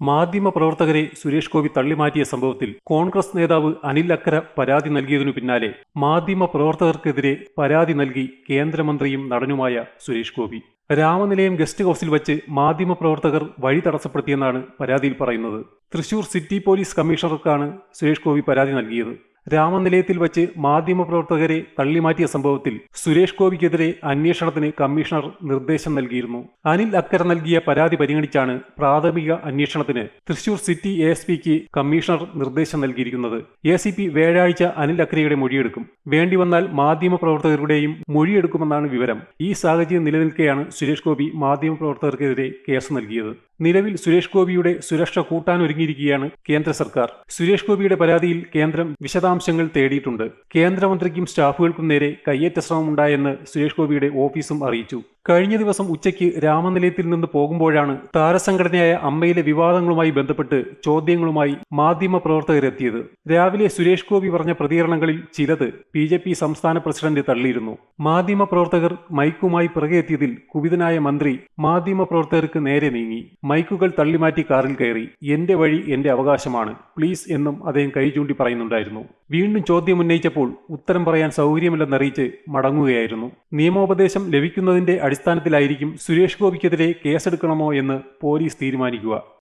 മാധ്യമ പ്രവർത്തകരെ സുരേഷ് ഗോപി തള്ളിമാറ്റിയ സംഭവത്തിൽ കോൺഗ്രസ് നേതാവ് അനിൽ അക്കര പരാതി നൽകിയതിനു പിന്നാലെ മാധ്യമപ്രവർത്തകർക്കെതിരെ പരാതി നൽകി കേന്ദ്രമന്ത്രിയും നടനുമായ സുരേഷ് ഗോപി. രാമനിലയം ഗസ്റ്റ് ഹൌസിൽ വച്ച് മാധ്യമപ്രവർത്തകർ വഴി തടസ്സപ്പെടുത്തിയെന്നാണ് പരാതിയിൽ പറയുന്നത്. തൃശൂർ സിറ്റി പോലീസ് കമ്മീഷണർക്കാണ് സുരേഷ് ഗോപി പരാതി നൽകിയത്. രാമനിലയത്തിൽ വച്ച് മാധ്യമപ്രവർത്തകരെ തള്ളിമാറ്റിയ സംഭവത്തിൽ സുരേഷ് ഗോപിക്കെതിരെ അന്വേഷണത്തിന് കമ്മീഷണർ നിർദ്ദേശം നൽകിയിരുന്നു. അനിൽ അക്കര നൽകിയ പരാതി പരിഗണിച്ചാണ് പ്രാഥമിക അന്വേഷണത്തിന് തൃശൂർ സിറ്റി എ എസ് പിക്ക് കമ്മീഷണർ നിർദ്ദേശം നൽകിയിരിക്കുന്നത്. എ സി പി വ്യാഴാഴ്ച അനിൽ അക്കരയുടെ മൊഴിയെടുക്കും. വേണ്ടിവന്നാൽ മാധ്യമപ്രവർത്തകരുടെയും മൊഴിയെടുക്കുമെന്നാണ് വിവരം. ഈ സാഹചര്യം നിലനിൽക്കെയാണ് സുരേഷ് ഗോപി മാധ്യമപ്രവർത്തകർക്കെതിരെ കേസ് നൽകിയത്. നിലവിൽ സുരേഷ് ഗോപിയുടെ സുരക്ഷ കൂട്ടാനൊരുങ്ങിയിരിക്കുകയാണ് കേന്ദ്ര സർക്കാർ. സുരേഷ് ഗോപിയുടെ പരാതിയിൽ കേന്ദ്രം വിശദാംശങ്ങൾ തേടിയിട്ടുണ്ട്. കേന്ദ്രമന്ത്രിക്കും സ്റ്റാഫുകൾക്കും നേരെ കയ്യേറ്റ ശ്രമമുണ്ടായെന്ന് സുരേഷ് ഗോപിയുടെ ഓഫീസും അറിയിച്ചു. കഴിഞ്ഞ ദിവസം ഉച്ചയ്ക്ക് രാമനിലയത്തിൽ നിന്ന് പോകുമ്പോഴാണ് താരസംഘടനയായ അമ്മയിലെ വിവാദങ്ങളുമായി ബന്ധപ്പെട്ട് ചോദ്യങ്ങളുമായി മാധ്യമ പ്രവർത്തകരെത്തിയത് രാവിലെ സുരേഷ് ഗോപി പറഞ്ഞ പ്രതികരണങ്ങളിൽ ചിലത് ബി ജെ പി സംസ്ഥാന പ്രസിഡന്റ് തള്ളിയിരുന്നു. മാധ്യമ പ്രവർത്തകർ മൈക്കുമായി പിറകെ എത്തിയതിൽ കുപിതനായ മന്ത്രി മാധ്യമ പ്രവർത്തകർക്ക് നേരെ നീങ്ങി. മൈക്കുകൾ തള്ളിമാറ്റി കാറിൽ കയറി. എന്റെ വഴി എന്റെ അവകാശമാണ്. പ്ലീസ് എന്നും അദ്ദേഹം കൈ ചൂണ്ടി പറയുന്നുണ്ടായിരുന്നു. വീണ്ടും ചോദ്യം ഉന്നയിച്ചപ്പോൾ ഉത്തരം പറയാൻ സൗകര്യമില്ലെന്നറിയിച്ച് മടങ്ങുകയായിരുന്നു. നിയമോപദേശം ലഭിക്കുന്നതിന്റെ അടിസ്ഥാനത്തിലായിരിക്കും സുരേഷ് ഗോപിക്കെതിരെ കേസെടുക്കണമോ എന്ന് പോലീസ് തീരുമാനിക്കുക.